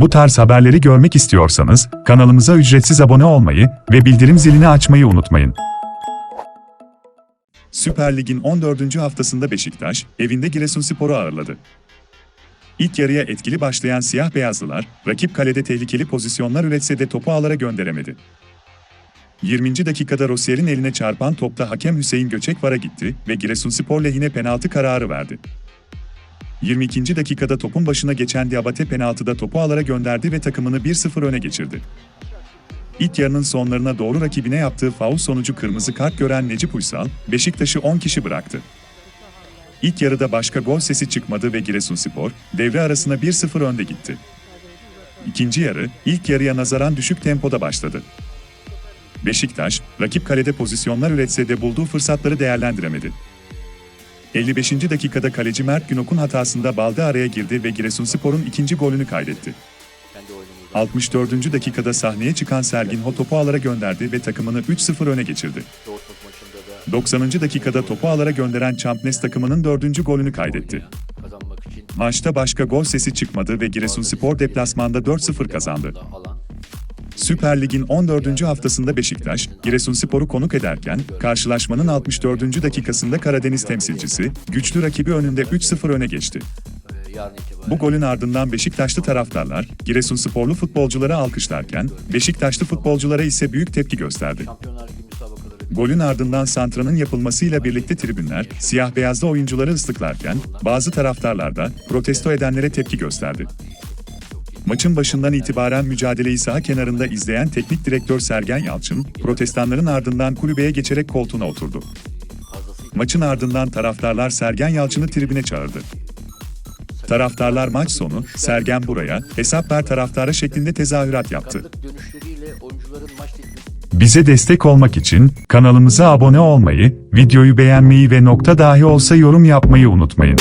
Bu tarz haberleri görmek istiyorsanız kanalımıza ücretsiz abone olmayı ve bildirim zilini açmayı unutmayın. Süper Lig'in 14. haftasında Beşiktaş, evinde Giresunspor'u ağırladı. İlk yarıya etkili başlayan siyah beyazlılar, rakip kalede tehlikeli pozisyonlar üretse de topu ağlara gönderemedi. 20. dakikada Rossier'in eline çarpan topta hakem Hüseyin Göçek vara gitti ve Giresunspor lehine penaltı kararı verdi. 22. dakikada topun başına geçen Diabate penaltıda topu ağlara gönderdi ve takımını 1-0 öne geçirdi. İlk yarının sonlarına doğru rakibine yaptığı faul sonucu kırmızı kart gören Necip Uysal, Beşiktaş'ı 10 kişi bıraktı. İlk yarıda başka gol sesi çıkmadı ve Giresunspor, devre arasına 1-0 önde gitti. İkinci yarı, ilk yarıya nazaran düşük tempoda başladı. Beşiktaş, rakip kalede pozisyonlar üretse de bulduğu fırsatları değerlendiremedi. 55. dakikada kaleci Mert Günok'un hatasında Balde araya girdi ve Giresunspor'un ikinci golünü kaydetti. Kendi oyunumuzu 64. dakikada sahneye çıkan Sergin Ho topu ağlara gönderdi ve takımını 3-0 öne geçirdi. Dortmund maçında da 90. dakikada topu ağlara gönderen Champnes takımının dördüncü golünü kaydetti. Maçta başka gol sesi çıkmadı ve Giresunspor deplasmanda 4-0 kazandı. Süper Lig'in 14. haftasında Beşiktaş, Giresunspor'u konuk ederken, karşılaşmanın 64. dakikasında Karadeniz temsilcisi, güçlü rakibi önünde 3-0 öne geçti. Bu golün ardından Beşiktaşlı taraftarlar, Giresunsporlu futbolcuları alkışlarken, Beşiktaşlı futbolculara ise büyük tepki gösterdi. Golün ardından santranın yapılmasıyla birlikte tribünler, siyah beyazlı oyuncuları ıslıklarken, bazı taraftarlar da protesto edenlere tepki gösterdi. Maçın başından itibaren mücadeleyi saha kenarında izleyen teknik direktör Sergen Yalçın, protestanların ardından kulübeye geçerek koltuğuna oturdu. Maçın ardından taraftarlar Sergen Yalçın'ı tribüne çağırdı. Taraftarlar maç sonu, Sergen buraya, hesap ver taraftarı şeklinde tezahürat yaptı. Bize destek olmak için kanalımıza abone olmayı, videoyu beğenmeyi ve nokta dahi olsa yorum yapmayı unutmayın.